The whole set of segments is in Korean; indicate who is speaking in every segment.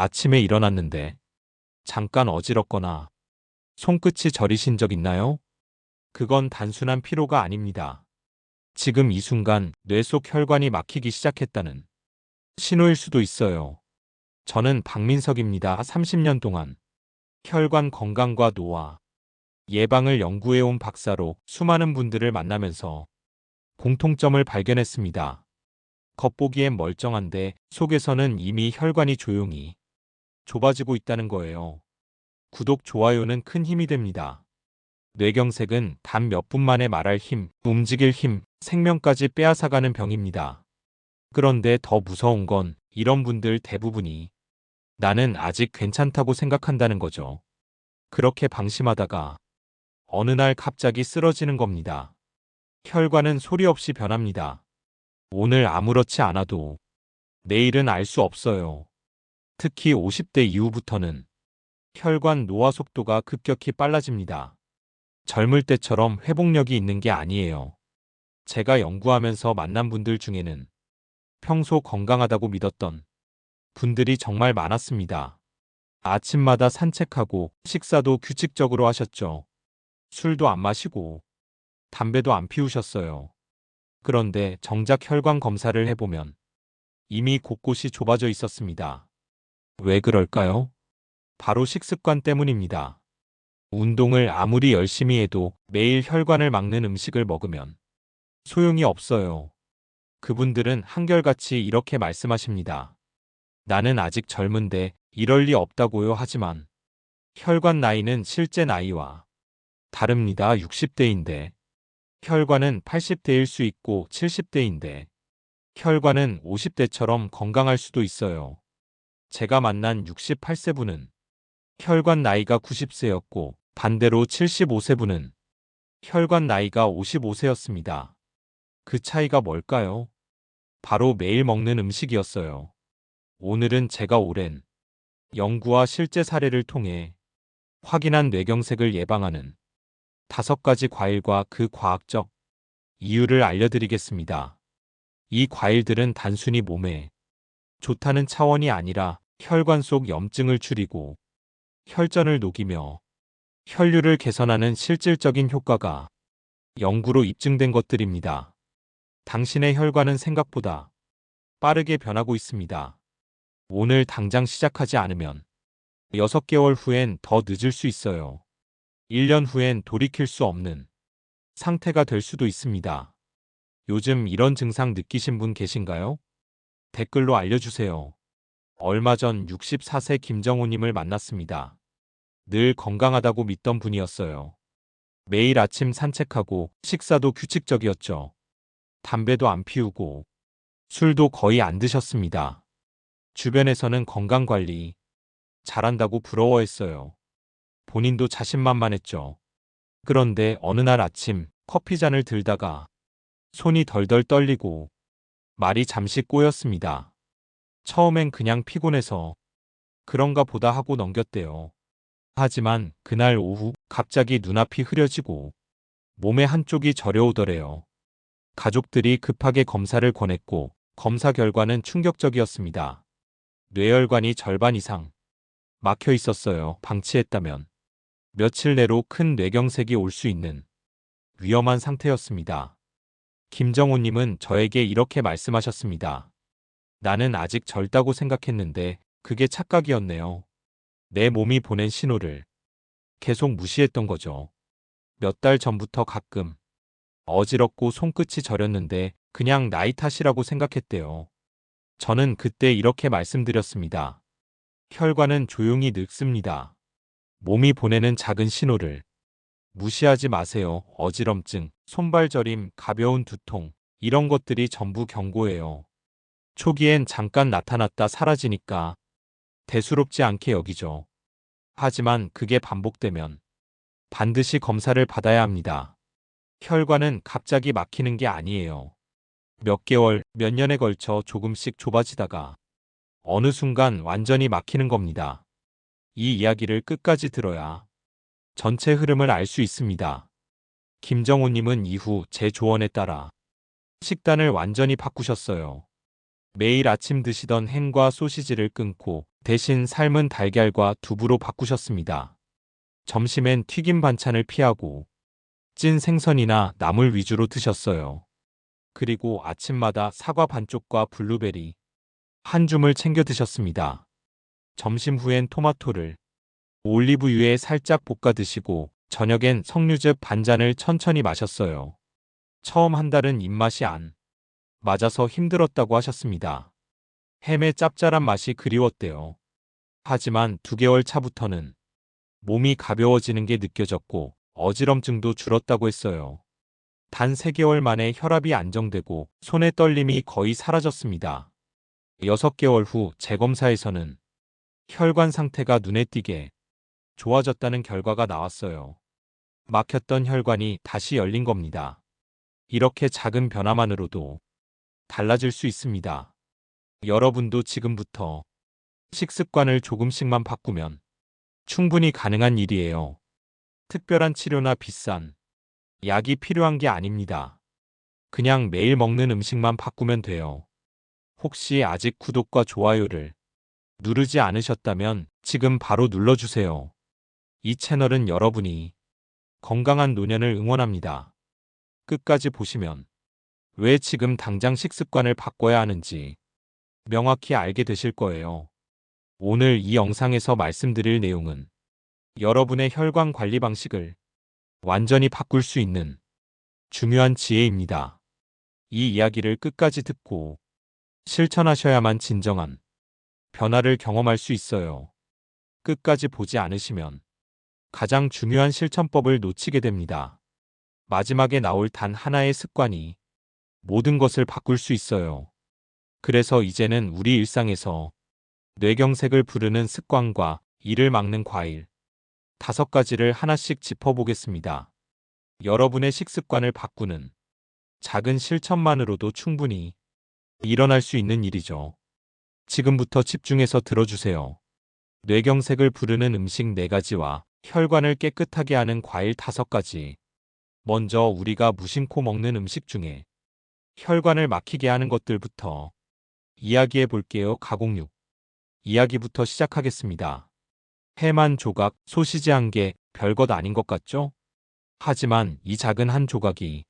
Speaker 1: 아침에 일어났는데 잠깐 어지럽거나 손끝이 저리신 적 있나요? 그건 단순한 피로가 아닙니다. 지금 이 순간 뇌 속 혈관이 막히기 시작했다는 신호일 수도 있어요. 저는 박민석입니다. 30년 동안 혈관 건강과 노화, 예방을 연구해온 박사로 수많은 분들을 만나면서 공통점을 발견했습니다. 겉보기엔 멀쩡한데 속에서는 이미 혈관이 조용히 좁아지고 있다는 거예요. 구독, 좋아요는 큰 힘이 됩니다. 뇌경색은 단 몇 분 만에 말할 힘, 움직일 힘, 생명까지 빼앗아가는 병입니다. 그런데 더 무서운 건 이런 분들 대부분이 나는 아직 괜찮다고 생각한다는 거죠. 그렇게 방심하다가 어느 날 갑자기 쓰러지는 겁니다. 혈관은 소리 없이 변합니다. 오늘 아무렇지 않아도 내일은 알 수 없어요. 특히 50대 이후부터는 혈관 노화 속도가 급격히 빨라집니다. 젊을 때처럼 회복력이 있는 게 아니에요. 제가 연구하면서 만난 분들 중에는 평소 건강하다고 믿었던 분들이 정말 많았습니다. 아침마다 산책하고 식사도 규칙적으로 하셨죠. 술도 안 마시고 담배도 안 피우셨어요. 그런데 정작 혈관 검사를 해보면 이미 곳곳이 좁아져 있었습니다. 왜 그럴까요? 바로 식습관 때문입니다. 운동을 아무리 열심히 해도 매일 혈관을 막는 음식을 먹으면 소용이 없어요. 그분들은 한결같이 이렇게 말씀하십니다. 나는 아직 젊은데 이럴 리 없다고요 하지만 혈관 나이는 실제 나이와 다릅니다. 60대인데 혈관은 80대일 수 있고 70대인데 혈관은 50대처럼 건강할 수도 있어요. 제가 만난 68세 분은 혈관 나이가 90세였고 반대로 75세 분은 혈관 나이가 55세였습니다. 그 차이가 뭘까요? 바로 매일 먹는 음식이었어요. 오늘은 제가 오랜 연구와 실제 사례를 통해 확인한 뇌경색을 예방하는 다섯 가지 과일과 그 과학적 이유를 알려드리겠습니다. 이 과일들은 단순히 몸에 좋다는 차원이 아니라 혈관 속 염증을 줄이고 혈전을 녹이며 혈류를 개선하는 실질적인 효과가 연구로 입증된 것들입니다. 당신의 혈관은 생각보다 빠르게 변하고 있습니다. 오늘 당장 시작하지 않으면 6개월 후엔 더 늦을 수 있어요. 1년 후엔 돌이킬 수 없는 상태가 될 수도 있습니다. 요즘 이런 증상 느끼신 분 계신가요? 댓글로 알려주세요. 얼마 전 64세 김정우님을 만났습니다. 늘 건강하다고 믿던 분이었어요. 매일 아침 산책하고 식사도 규칙적이었죠. 담배도 안 피우고 술도 거의 안 드셨습니다. 주변에서는 건강관리 잘한다고 부러워했어요. 본인도 자신만만했죠. 그런데 어느 날 아침 커피 잔을 들다가 손이 덜덜 떨리고 말이 잠시 꼬였습니다. 처음엔 그냥 피곤해서 그런가 보다 하고 넘겼대요. 하지만 그날 오후 갑자기 눈앞이 흐려지고 몸의 한쪽이 저려오더래요. 가족들이 급하게 검사를 권했고 검사 결과는 충격적이었습니다. 뇌혈관이 절반 이상 막혀 있었어요. 방치했다면 며칠 내로 큰 뇌경색이 올 수 있는 위험한 상태였습니다. 김정호님은 저에게 이렇게 말씀하셨습니다. 나는 아직 젊다고 생각했는데 그게 착각이었네요. 내 몸이 보낸 신호를 계속 무시했던 거죠. 몇 달 전부터 가끔 어지럽고 손끝이 저렸는데 그냥 나이 탓이라고 생각했대요. 저는 그때 이렇게 말씀드렸습니다. 혈관은 조용히 늙습니다. 몸이 보내는 작은 신호를 무시하지 마세요. 어지럼증, 손발 저림, 가벼운 두통, 이런 것들이 전부 경고예요. 초기엔 잠깐 나타났다 사라지니까 대수롭지 않게 여기죠. 하지만 그게 반복되면 반드시 검사를 받아야 합니다. 혈관은 갑자기 막히는 게 아니에요. 몇 개월, 몇 년에 걸쳐 조금씩 좁아지다가 어느 순간 완전히 막히는 겁니다. 이 이야기를 끝까지 들어야 전체 흐름을 알 수 있습니다. 김정호님은 이후 제 조언에 따라 식단을 완전히 바꾸셨어요. 매일 아침 드시던 햄과 소시지를 끊고 대신 삶은 달걀과 두부로 바꾸셨습니다. 점심엔 튀김 반찬을 피하고 찐 생선이나 나물 위주로 드셨어요. 그리고 아침마다 사과 반쪽과 블루베리 한 줌을 챙겨 드셨습니다. 점심 후엔 토마토를 올리브유에 살짝 볶아 드시고 저녁엔 석류즙 반 잔을 천천히 마셨어요. 처음 한 달은 입맛이 안 맞아서 힘들었다고 하셨습니다. 햄의 짭짤한 맛이 그리웠대요. 하지만 두 개월 차부터는 몸이 가벼워지는 게 느껴졌고 어지럼증도 줄었다고 했어요. 단 3개월 만에 혈압이 안정되고 손의 떨림이 거의 사라졌습니다. 6개월 후 재검사에서는 혈관 상태가 눈에 띄게 좋아졌다는 결과가 나왔어요. 막혔던 혈관이 다시 열린 겁니다. 이렇게 작은 변화만으로도 달라질 수 있습니다. 여러분도 지금부터 식습관을 조금씩만 바꾸면 충분히 가능한 일이에요. 특별한 치료나 비싼 약이 필요한 게 아닙니다. 그냥 매일 먹는 음식만 바꾸면 돼요. 혹시 아직 구독과 좋아요를 누르지 않으셨다면 지금 바로 눌러주세요. 이 채널은 여러분이 건강한 노년을 응원합니다. 끝까지 보시면 왜 지금 당장 식습관을 바꿔야 하는지 명확히 알게 되실 거예요. 오늘 이 영상에서 말씀드릴 내용은 여러분의 혈관 관리 방식을 완전히 바꿀 수 있는 중요한 지혜입니다. 이 이야기를 끝까지 듣고 실천하셔야만 진정한 변화를 경험할 수 있어요. 끝까지 보지 않으시면 가장 중요한 실천법을 놓치게 됩니다. 마지막에 나올 단 하나의 습관이 모든 것을 바꿀 수 있어요. 그래서 이제는 우리 일상에서 뇌경색을 부르는 습관과 이를 막는 과일 다섯 가지를 하나씩 짚어보겠습니다. 여러분의 식습관을 바꾸는 작은 실천만으로도 충분히 일어날 수 있는 일이죠. 지금부터 집중해서 들어주세요. 뇌경색을 부르는 음식 4가지와 혈관을 깨끗하게 하는 과일 5가지. 먼저 우리가 무심코 먹는 음식 중에 혈관을 막히게 하는 것들부터 이야기해 볼게요. 가공육. 이야기부터 시작하겠습니다. 햄한 조각, 소시지 한 개, 별것 아닌 것 같죠? 하지만 이 작은 한 조각이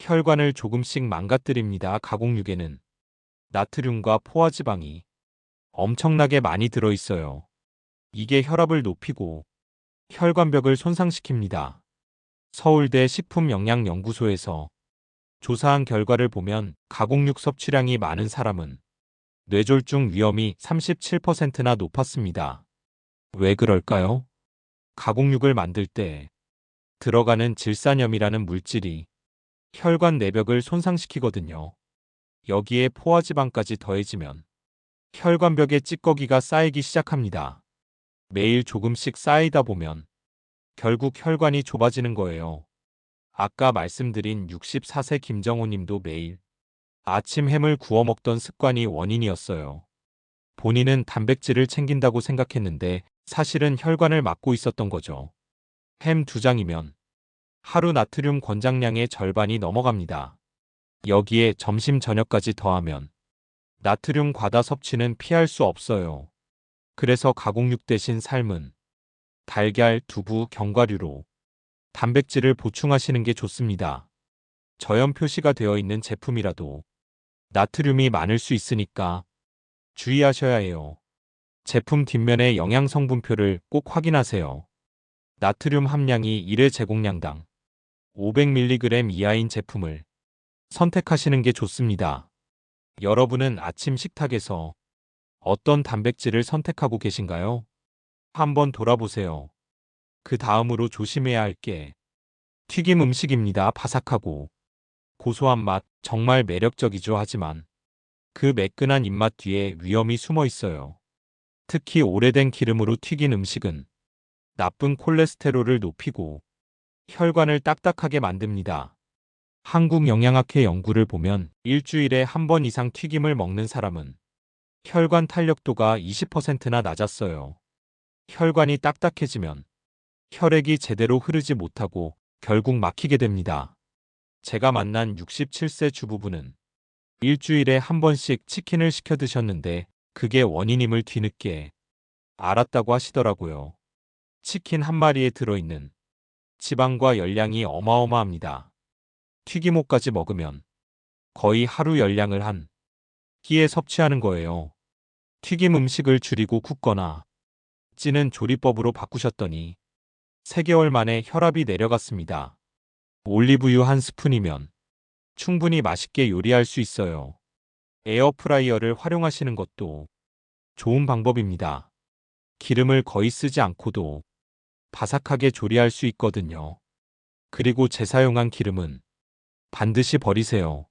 Speaker 1: 혈관을 조금씩 망가뜨립니다. 가공육에는 나트륨과 포화지방이 엄청나게 많이 들어있어요. 이게 혈압을 높이고 혈관벽을 손상시킵니다. 서울대 식품영양연구소에서 조사한 결과를 보면 가공육 섭취량이 많은 사람은 뇌졸중 위험이 37%나 높았습니다. 왜 그럴까요? 가공육을 만들 때 들어가는 질산염이라는 물질이 혈관 내벽을 손상시키거든요. 여기에 포화지방까지 더해지면 혈관벽에 찌꺼기가 쌓이기 시작합니다. 매일 조금씩 쌓이다 보면 결국 혈관이 좁아지는 거예요. 아까 말씀드린 64세 김정호 님도 매일 아침 햄을 구워 먹던 습관이 원인이었어요. 본인은 단백질을 챙긴다고 생각했는데 사실은 혈관을 막고 있었던 거죠. 햄 두 장이면 하루 나트륨 권장량의 절반이 넘어갑니다. 여기에 점심 저녁까지 더하면 나트륨 과다 섭취는 피할 수 없어요. 그래서 가공육 대신 삶은 달걀, 두부, 견과류로 단백질을 보충하시는 게 좋습니다. 저염 표시가 되어 있는 제품이라도 나트륨이 많을 수 있으니까 주의하셔야 해요. 제품 뒷면의 영양 성분표를 꼭 확인하세요. 나트륨 함량이 1회 제공량당 500mg 이하인 제품을 선택하시는 게 좋습니다. 여러분은 아침 식탁에서 어떤 단백질을 선택하고 계신가요? 한번 돌아보세요. 그 다음으로 조심해야 할 게 튀김 음식입니다. 바삭하고 고소한 맛 정말 매력적이죠. 하지만 그 매끈한 입맛 뒤에 위험이 숨어 있어요. 특히 오래된 기름으로 튀긴 음식은 나쁜 콜레스테롤을 높이고 혈관을 딱딱하게 만듭니다. 한국영양학회 연구를 보면 일주일에 한 번 이상 튀김을 먹는 사람은 혈관 탄력도가 20%나 낮았어요. 혈관이 딱딱해지면 혈액이 제대로 흐르지 못하고 결국 막히게 됩니다. 제가 만난 67세 주부분은 일주일에 한 번씩 치킨을 시켜 드셨는데 그게 원인임을 뒤늦게 알았다고 하시더라고요. 치킨 한 마리에 들어있는 지방과 열량이 어마어마합니다. 튀김옷까지 먹으면 거의 하루 열량을 한 끼에 섭취하는 거예요. 튀김 음식을 줄이고 굽거나 찌는 조리법으로 바꾸셨더니 3개월 만에 혈압이 내려갔습니다. 올리브유 한 스푼이면 충분히 맛있게 요리할 수 있어요. 에어프라이어를 활용하시는 것도 좋은 방법입니다. 기름을 거의 쓰지 않고도 바삭하게 조리할 수 있거든요. 그리고 재사용한 기름은 반드시 버리세요.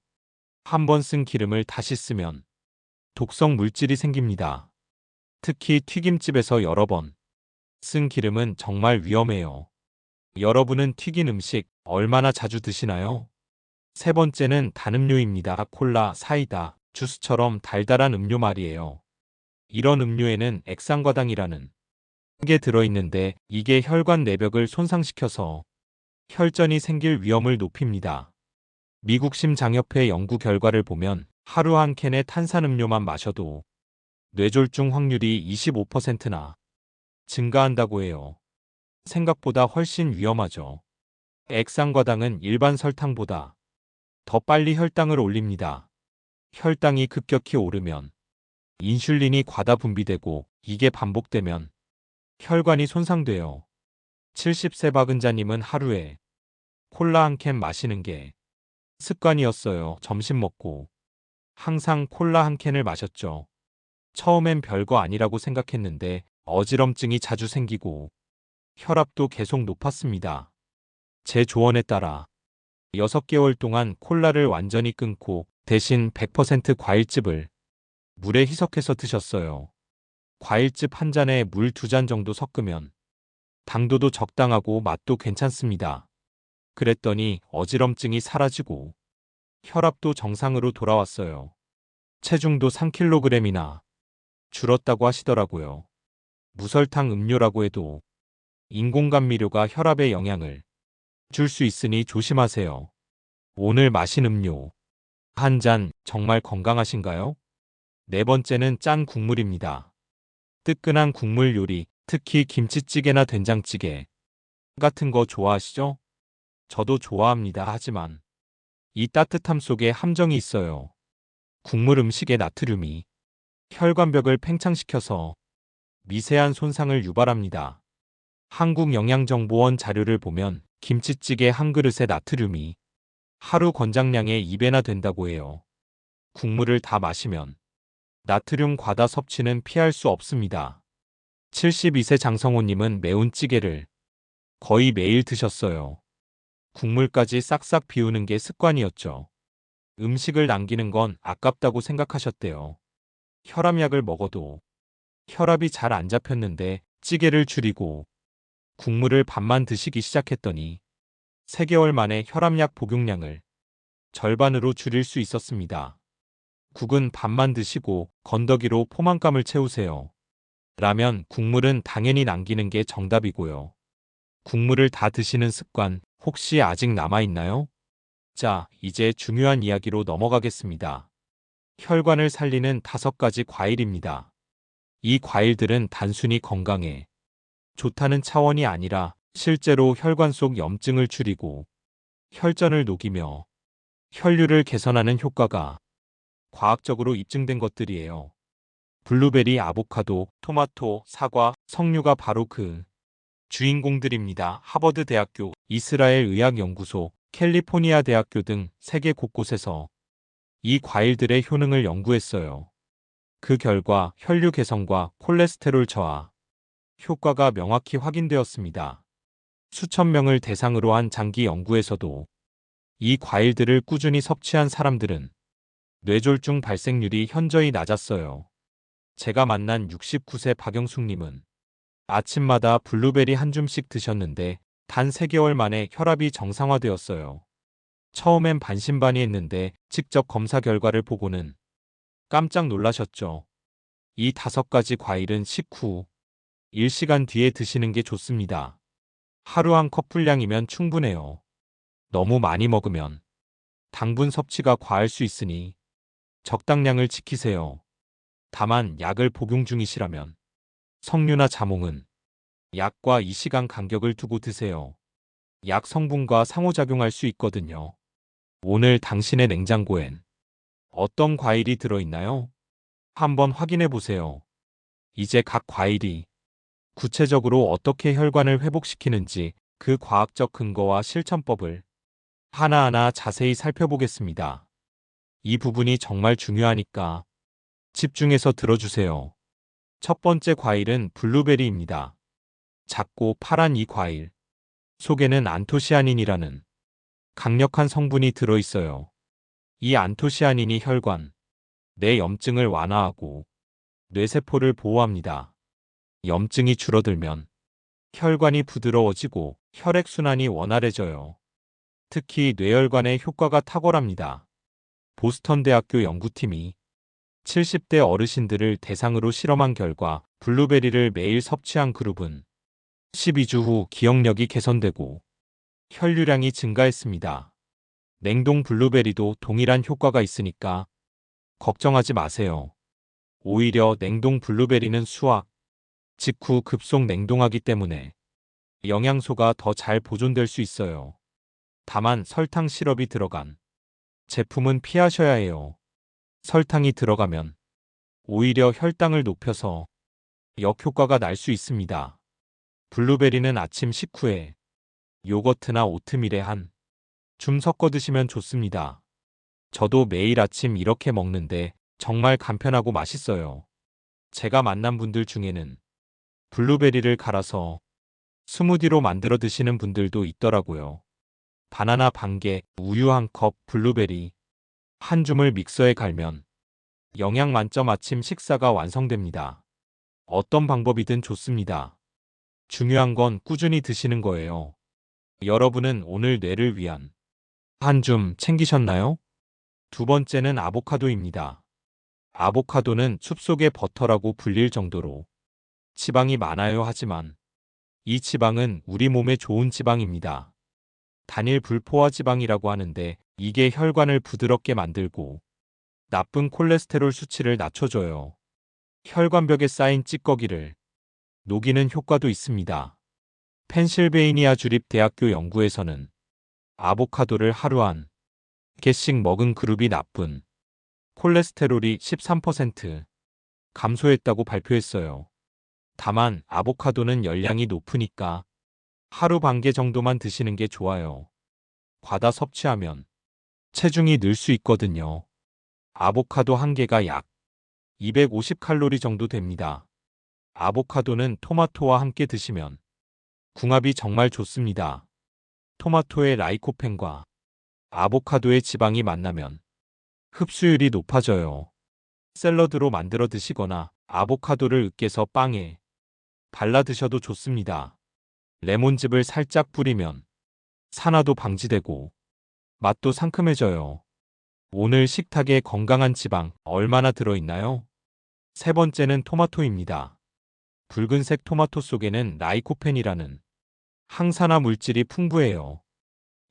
Speaker 1: 한 번 쓴 기름을 다시 쓰면 독성 물질이 생깁니다. 특히 튀김집에서 여러 번 쓴 기름은 정말 위험해요. 여러분은 튀긴 음식 얼마나 자주 드시나요? 세 번째는 단음료입니다. 콜라, 사이다, 주스처럼 달달한 음료 말이에요. 이런 음료에는 액상과당이라는 게 들어있는데 이게 혈관 내벽을 손상시켜서 혈전이 생길 위험을 높입니다. 미국 심장협회 연구 결과를 보면 하루 한 캔의 탄산음료만 마셔도 뇌졸중 확률이 25%나 증가한다고 해요. 생각보다 훨씬 위험하죠. 액상과당은 일반 설탕보다 더 빨리 혈당을 올립니다. 혈당이 급격히 오르면 인슐린이 과다 분비되고 이게 반복되면 혈관이 손상돼요. 70세 박은자님은 하루에 콜라 한 캔 마시는 게 습관이었어요. 점심 먹고 항상 콜라 한 캔을 마셨죠. 처음엔 별거 아니라고 생각했는데 어지럼증이 자주 생기고 혈압도 계속 높았습니다. 제 조언에 따라 6개월 동안 콜라를 완전히 끊고 대신 100% 과일즙을 물에 희석해서 드셨어요. 과일즙 한 잔에 물 두 잔 정도 섞으면 당도도 적당하고 맛도 괜찮습니다. 그랬더니 어지럼증이 사라지고 혈압도 정상으로 돌아왔어요. 체중도 3kg이나 줄었다고 하시더라고요. 무설탕 음료라고 해도 인공감미료가 혈압에 영향을 줄 수 있으니 조심하세요. 오늘 마신 음료 한 잔 정말 건강하신가요? 네 번째는 짠 국물입니다. 뜨끈한 국물 요리, 특히 김치찌개나 된장찌개 같은 거 좋아하시죠? 저도 좋아합니다. 하지만 이 따뜻함 속에 함정이 있어요. 국물 음식의 나트륨이 혈관벽을 팽창시켜서 미세한 손상을 유발합니다. 한국영양정보원 자료를 보면 김치찌개 한 그릇의 나트륨이 하루 권장량의 2배나 된다고 해요. 국물을 다 마시면 나트륨 과다 섭취는 피할 수 없습니다. 72세 장성호님은 매운 찌개를 거의 매일 드셨어요. 국물까지 싹싹 비우는 게 습관이었죠. 음식을 남기는 건 아깝다고 생각하셨대요. 혈압약을 먹어도 혈압이 잘 안 잡혔는데 찌개를 줄이고 국물을 반만 드시기 시작했더니 3개월 만에 혈압약 복용량을 절반으로 줄일 수 있었습니다. 국은 반만 드시고 건더기로 포만감을 채우세요. 라면, 국물은 당연히 남기는 게 정답이고요. 국물을 다 드시는 습관 혹시 아직 남아있나요? 자, 이제 중요한 이야기로 넘어가겠습니다. 혈관을 살리는 다섯 가지 과일입니다. 이 과일들은 단순히 건강에 좋다는 차원이 아니라 실제로 혈관 속 염증을 줄이고 혈전을 녹이며 혈류를 개선하는 효과가 과학적으로 입증된 것들이에요. 블루베리, 아보카도, 토마토, 사과, 석류가 바로 그 주인공들입니다. 하버드 대학교, 이스라엘 의학연구소, 캘리포니아 대학교 등 세계 곳곳에서 이 과일들의 효능을 연구했어요. 그 결과 혈류 개선과 콜레스테롤 저하 효과가 명확히 확인되었습니다. 수천 명을 대상으로 한 장기 연구에서도 이 과일들을 꾸준히 섭취한 사람들은 뇌졸중 발생률이 현저히 낮았어요. 제가 만난 69세 박영숙님은 아침마다 블루베리 한 줌씩 드셨는데 단 3개월 만에 혈압이 정상화되었어요. 처음엔 반신반의했는데 직접 검사 결과를 보고는 깜짝 놀라셨죠. 이 다섯 가지 과일은 식후 1시간 뒤에 드시는 게 좋습니다. 하루 한 컵 분량이면 충분해요. 너무 많이 먹으면 당분 섭취가 과할 수 있으니 적당량을 지키세요. 다만 약을 복용 중이시라면 석류나 자몽은 약과 이 시간 간격을 두고 드세요. 약 성분과 상호작용할 수 있거든요. 오늘 당신의 냉장고엔 어떤 과일이 들어있나요? 한번 확인해 보세요. 이제 각 과일이 구체적으로 어떻게 혈관을 회복시키는지 그 과학적 근거와 실천법을 하나하나 자세히 살펴보겠습니다. 이 부분이 정말 중요하니까 집중해서 들어주세요. 첫 번째 과일은 블루베리입니다. 작고 파란 이 과일. 속에는 안토시아닌이라는 강력한 성분이 들어있어요. 이 안토시아닌이 혈관, 뇌 염증을 완화하고 뇌세포를 보호합니다. 염증이 줄어들면 혈관이 부드러워지고 혈액순환이 원활해져요. 특히 뇌혈관의 효과가 탁월합니다. 보스턴 대학교 연구팀이 70대 어르신들을 대상으로 실험한 결과 블루베리를 매일 섭취한 그룹은 12주 후 기억력이 개선되고 혈류량이 증가했습니다. 냉동 블루베리도 동일한 효과가 있으니까 걱정하지 마세요. 오히려 냉동 블루베리는 수확 직후 급속 냉동하기 때문에 영양소가 더 잘 보존될 수 있어요. 다만 설탕 시럽이 들어간 제품은 피하셔야 해요. 설탕이 들어가면 오히려 혈당을 높여서 역효과가 날 수 있습니다. 블루베리는 아침 식후에 요거트나 오트밀에 한 줌 섞어 드시면 좋습니다. 저도 매일 아침 이렇게 먹는데 정말 간편하고 맛있어요. 제가 만난 분들 중에는 블루베리를 갈아서 스무디로 만들어 드시는 분들도 있더라고요. 바나나 반 개, 우유 한 컵, 블루베리 한 줌을 믹서에 갈면 영양 만점 아침 식사가 완성됩니다. 어떤 방법이든 좋습니다. 중요한 건 꾸준히 드시는 거예요. 여러분은 오늘 뇌를 위한 한 줌 챙기셨나요? 두 번째는 아보카도입니다. 아보카도는 숲속의 버터라고 불릴 정도로 지방이 많아요 하지만 이 지방은 우리 몸에 좋은 지방입니다. 단일 불포화 지방이라고 하는데 이게 혈관을 부드럽게 만들고 나쁜 콜레스테롤 수치를 낮춰줘요. 혈관벽에 쌓인 찌꺼기를 녹이는 효과도 있습니다. 펜실베이니아 주립대학교 연구에서는 아보카도를 하루 한 개씩 먹은 그룹이 나쁜 콜레스테롤이 13% 감소했다고 발표했어요. 다만 아보카도는 열량이 높으니까 하루 반 개 정도만 드시는 게 좋아요. 과다 섭취하면 체중이 늘 수 있거든요. 아보카도 한 개가 약 250칼로리 정도 됩니다. 아보카도는 토마토와 함께 드시면 궁합이 정말 좋습니다. 토마토의 라이코펜과 아보카도의 지방이 만나면 흡수율이 높아져요. 샐러드로 만들어 드시거나 아보카도를 으깨서 빵에 발라 드셔도 좋습니다. 레몬즙을 살짝 뿌리면 산화도 방지되고 맛도 상큼해져요. 오늘 식탁에 건강한 지방 얼마나 들어있나요? 세 번째는 토마토입니다. 붉은색 토마토 속에는 라이코펜이라는 항산화 물질이 풍부해요.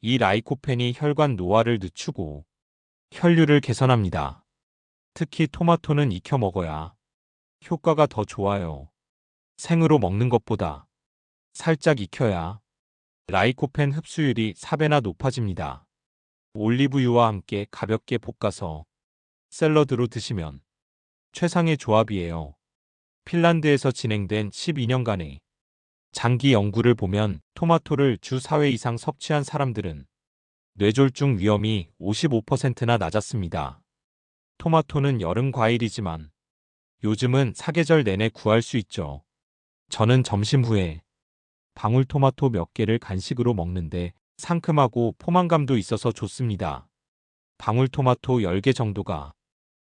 Speaker 1: 이 라이코펜이 혈관 노화를 늦추고 혈류를 개선합니다. 특히 토마토는 익혀 먹어야 효과가 더 좋아요. 생으로 먹는 것보다 살짝 익혀야 라이코펜 흡수율이 4배나 높아집니다. 올리브유와 함께 가볍게 볶아서 샐러드로 드시면 최상의 조합이에요. 핀란드에서 진행된 12년간의 장기 연구를 보면 토마토를 주 4회 이상 섭취한 사람들은 뇌졸중 위험이 55%나 낮았습니다. 토마토는 여름 과일이지만 요즘은 사계절 내내 구할 수 있죠. 저는 점심 후에 방울토마토 몇 개를 간식으로 먹는데 상큼하고 포만감도 있어서 좋습니다. 방울토마토 10개 정도가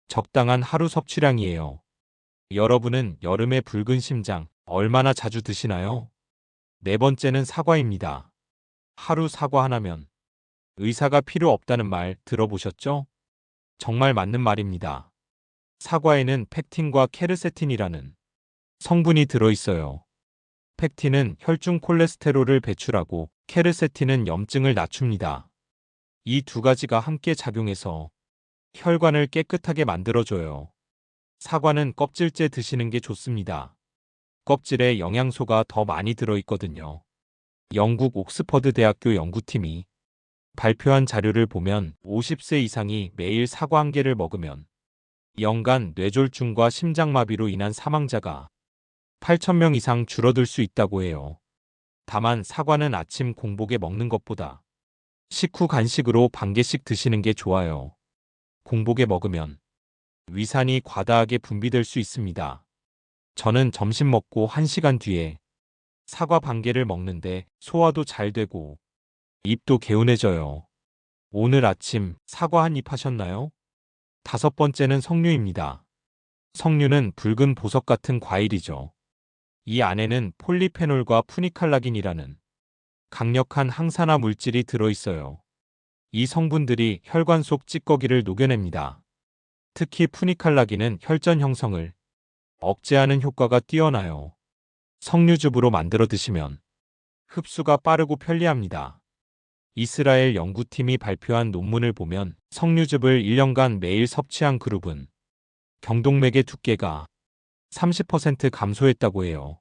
Speaker 1: 적당한 하루 섭취량이에요. 여러분은 여름의 붉은 심장 얼마나 자주 드시나요? 네 번째는 사과입니다. 하루 사과 하나면 의사가 필요 없다는 말 들어보셨죠? 정말 맞는 말입니다. 사과에는 팩틴과 케르세틴이라는 성분이 들어있어요. 팩틴은 혈중 콜레스테롤을 배출하고 케르세틴은 염증을 낮춥니다. 이 두 가지가 함께 작용해서 혈관을 깨끗하게 만들어줘요. 사과는 껍질째 드시는 게 좋습니다. 껍질에 영양소가 더 많이 들어있거든요. 영국 옥스퍼드 대학교 연구팀이 발표한 자료를 보면 50세 이상이 매일 사과 한 개를 먹으면 연간 뇌졸중과 심장마비로 인한 사망자가 8,000명 이상 줄어들 수 있다고 해요. 다만 사과는 아침 공복에 먹는 것보다 식후 간식으로 반 개씩 드시는 게 좋아요. 공복에 먹으면 위산이 과다하게 분비될 수 있습니다. 저는 점심 먹고 1시간 뒤에 사과 반 개를 먹는데 소화도 잘 되고 입도 개운해져요. 오늘 아침 사과 한 입 하셨나요? 다섯 번째는 석류입니다. 석류는 붉은 보석 같은 과일이죠. 이 안에는 폴리페놀과 푸니칼라긴이라는 강력한 항산화 물질이 들어있어요. 이 성분들이 혈관 속 찌꺼기를 녹여냅니다. 특히 푸니칼라긴은 혈전 형성을 억제하는 효과가 뛰어나요. 석류즙으로 만들어 드시면 흡수가 빠르고 편리합니다. 이스라엘 연구팀이 발표한 논문을 보면 석류즙을 1년간 매일 섭취한 그룹은 경동맥의 두께가 30% 감소했다고 해요.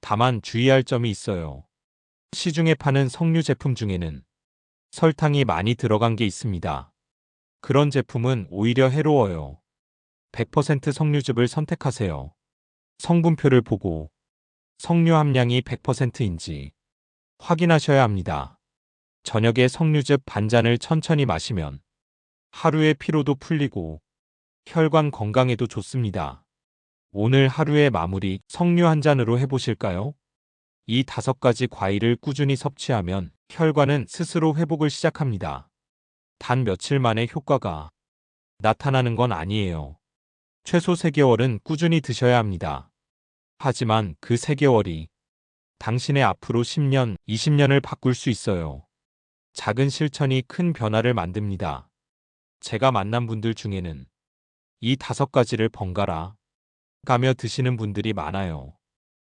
Speaker 1: 다만 주의할 점이 있어요. 시중에 파는 석류 제품 중에는 설탕이 많이 들어간 게 있습니다. 그런 제품은 오히려 해로워요. 100% 석류즙을 선택하세요. 성분표를 보고 석류 함량이 100%인지 확인하셔야 합니다. 저녁에 석류즙 반잔을 천천히 마시면 하루의 피로도 풀리고 혈관 건강에도 좋습니다. 오늘 하루의 마무리 석류 한 잔으로 해보실까요? 이 다섯 가지 과일을 꾸준히 섭취하면 혈관은 스스로 회복을 시작합니다. 단 며칠 만에 효과가 나타나는 건 아니에요. 최소 3개월은 꾸준히 드셔야 합니다. 하지만 그 3개월이 당신의 앞으로 10년, 20년을 바꿀 수 있어요. 작은 실천이 큰 변화를 만듭니다. 제가 만난 분들 중에는 이 다섯 가지를 번갈아 가며 드시는 분들이 많아요.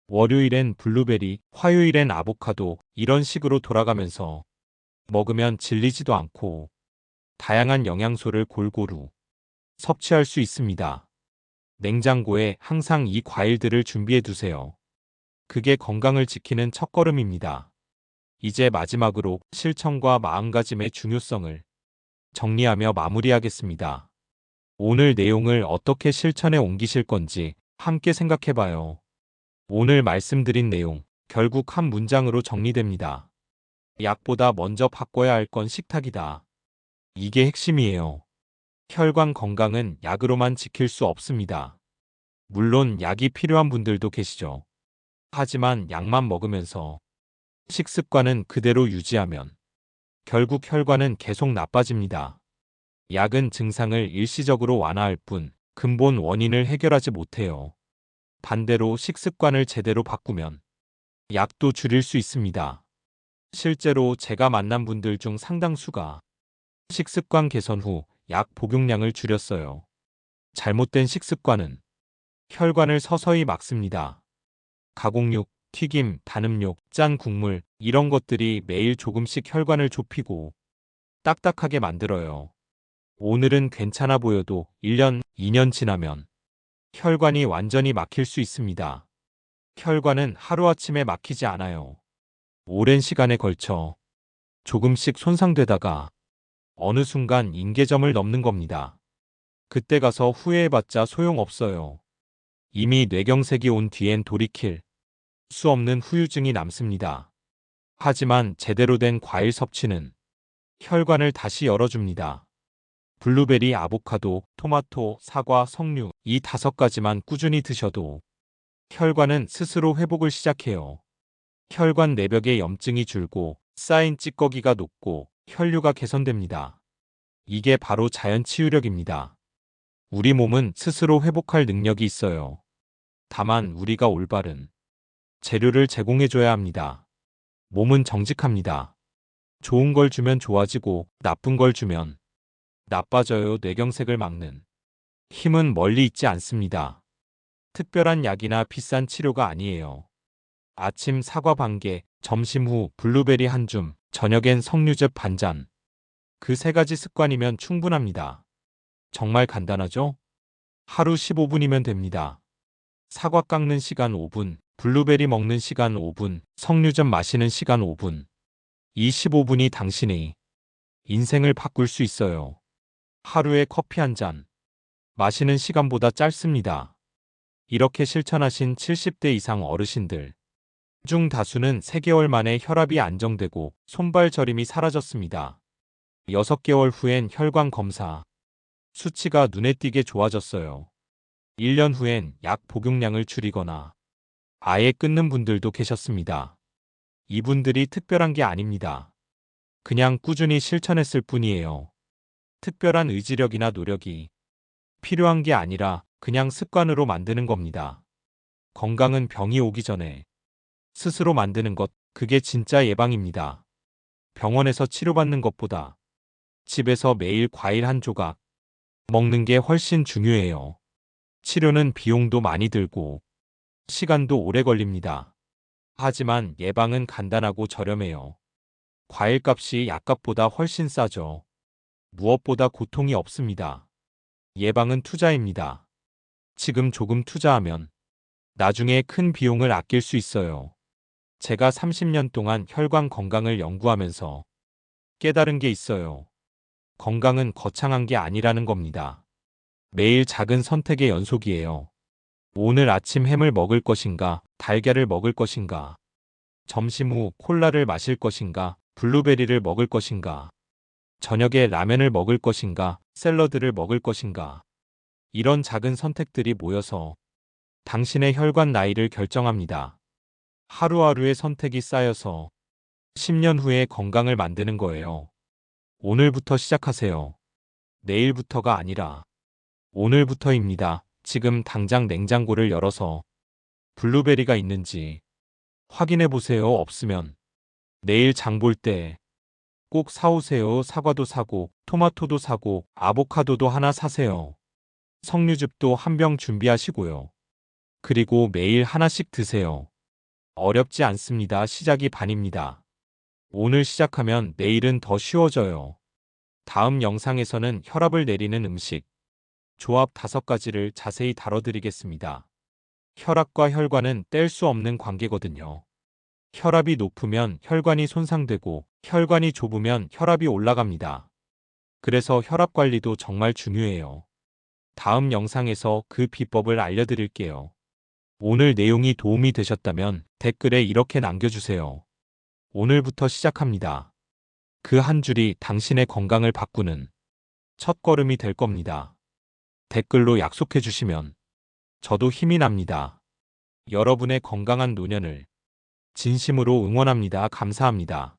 Speaker 1: 월요일엔 블루베리, 화요일엔 아보카도 이런 식으로 돌아가면서 먹으면 질리지도 않고 다양한 영양소를 골고루 섭취할 수 있습니다. 냉장고에 항상 이 과일들을 준비해 두세요. 그게 건강을 지키는 첫걸음입니다. 이제 마지막으로 실천과 마음가짐의 중요성을 정리하며 마무리하겠습니다. 오늘 내용을 어떻게 실천에 옮기실 건지 함께 생각해 봐요. 오늘 말씀드린 내용 결국 한 문장으로 정리됩니다. 약보다 먼저 바꿔야 할 건 식탁이다. 이게 핵심이에요. 혈관 건강은 약으로만 지킬 수 없습니다. 물론 약이 필요한 분들도 계시죠. 하지만 약만 먹으면서 식습관은 그대로 유지하면 결국 혈관은 계속 나빠집니다. 약은 증상을 일시적으로 완화할 뿐 근본 원인을 해결하지 못해요. 반대로 식습관을 제대로 바꾸면 약도 줄일 수 있습니다. 실제로 제가 만난 분들 중 상당수가 식습관 개선 후 약 복용량을 줄였어요. 잘못된 식습관은 혈관을 서서히 막습니다. 가공육, 튀김, 단음육, 짠 국물 이런 것들이 매일 조금씩 혈관을 좁히고 딱딱하게 만들어요. 오늘은 괜찮아 보여도 1년, 2년 지나면 혈관이 완전히 막힐 수 있습니다. 혈관은 하루아침에 막히지 않아요. 오랜 시간에 걸쳐 조금씩 손상되다가 어느 순간 인계점을 넘는 겁니다. 그때 가서 후회해봤자 소용없어요. 이미 뇌경색이 온 뒤엔 돌이킬 수 없는 후유증이 남습니다. 하지만 제대로 된 과일 섭취는 혈관을 다시 열어줍니다. 블루베리, 아보카도, 토마토, 사과, 석류 이 다섯 가지만 꾸준히 드셔도 혈관은 스스로 회복을 시작해요. 혈관 내벽에 염증이 줄고 쌓인 찌꺼기가 녹고 혈류가 개선됩니다. 이게 바로 자연 치유력입니다. 우리 몸은 스스로 회복할 능력이 있어요. 다만 우리가 올바른 재료를 제공해줘야 합니다. 몸은 정직합니다. 좋은 걸 주면 좋아지고 나쁜 걸 주면 나빠져요 뇌경색을 막는 힘은 멀리 있지 않습니다. 특별한 약이나 비싼 치료가 아니에요. 아침 사과 반 개, 점심 후 블루베리 한 줌, 저녁엔 석류즙 반 잔. 그 세 가지 습관이면 충분합니다. 정말 간단하죠? 하루 15분이면 됩니다. 사과 깎는 시간 5분, 블루베리 먹는 시간 5분, 석류즙 마시는 시간 5분. 이 15분이 당신의 인생을 바꿀 수 있어요. 하루에 커피 한 잔 마시는 시간보다 짧습니다. 이렇게 실천하신 70대 이상 어르신들 중 다수는 3개월 만에 혈압이 안정되고 손발 저림이 사라졌습니다. 6개월 후엔 혈관 검사 수치가 눈에 띄게 좋아졌어요. 1년 후엔 약 복용량을 줄이거나 아예 끊는 분들도 계셨습니다. 이분들이 특별한 게 아닙니다. 그냥 꾸준히 실천했을 뿐이에요. 특별한 의지력이나 노력이 필요한 게 아니라 그냥 습관으로 만드는 겁니다. 건강은 병이 오기 전에 스스로 만드는 것, 그게 진짜 예방입니다. 병원에서 치료받는 것보다 집에서 매일 과일 한 조각 먹는 게 훨씬 중요해요. 치료는 비용도 많이 들고 시간도 오래 걸립니다. 하지만 예방은 간단하고 저렴해요. 과일값이 약값보다 훨씬 싸죠. 무엇보다 고통이 없습니다. 예방은 투자입니다. 지금 조금 투자하면 나중에 큰 비용을 아낄 수 있어요. 제가 30년 동안 혈관 건강을 연구하면서 깨달은 게 있어요. 건강은 거창한 게 아니라는 겁니다. 매일 작은 선택의 연속이에요. 오늘 아침 햄을 먹을 것인가, 달걀을 먹을 것인가, 점심 후 콜라를 마실 것인가, 블루베리를 먹을 것인가, 저녁에 라면을 먹을 것인가, 샐러드를 먹을 것인가. 이런 작은 선택들이 모여서 당신의 혈관 나이를 결정합니다. 하루하루의 선택이 쌓여서 10년 후에 건강을 만드는 거예요. 오늘부터 시작하세요. 내일부터가 아니라 오늘부터입니다. 지금 당장 냉장고를 열어서 블루베리가 있는지 확인해 보세요. 없으면 내일 장 볼 때 꼭 사오세요. 사과도 사고, 토마토도 사고, 아보카도도 하나 사세요. 석류즙도 한 병 준비하시고요. 그리고 매일 하나씩 드세요. 어렵지 않습니다. 시작이 반입니다. 오늘 시작하면 내일은 더 쉬워져요. 다음 영상에서는 혈압을 내리는 음식, 조합 다섯 가지를 자세히 다뤄드리겠습니다. 혈압과 혈관은 뗄 수 없는 관계거든요. 혈압이 높으면 혈관이 손상되고 혈관이 좁으면 혈압이 올라갑니다. 그래서 혈압 관리도 정말 중요해요. 다음 영상에서 그 비법을 알려드릴게요. 오늘 내용이 도움이 되셨다면 댓글에 이렇게 남겨주세요. 오늘부터 시작합니다. 그 한 줄이 당신의 건강을 바꾸는 첫 걸음이 될 겁니다. 댓글로 약속해 주시면 저도 힘이 납니다. 여러분의 건강한 노년을 진심으로 응원합니다. 감사합니다.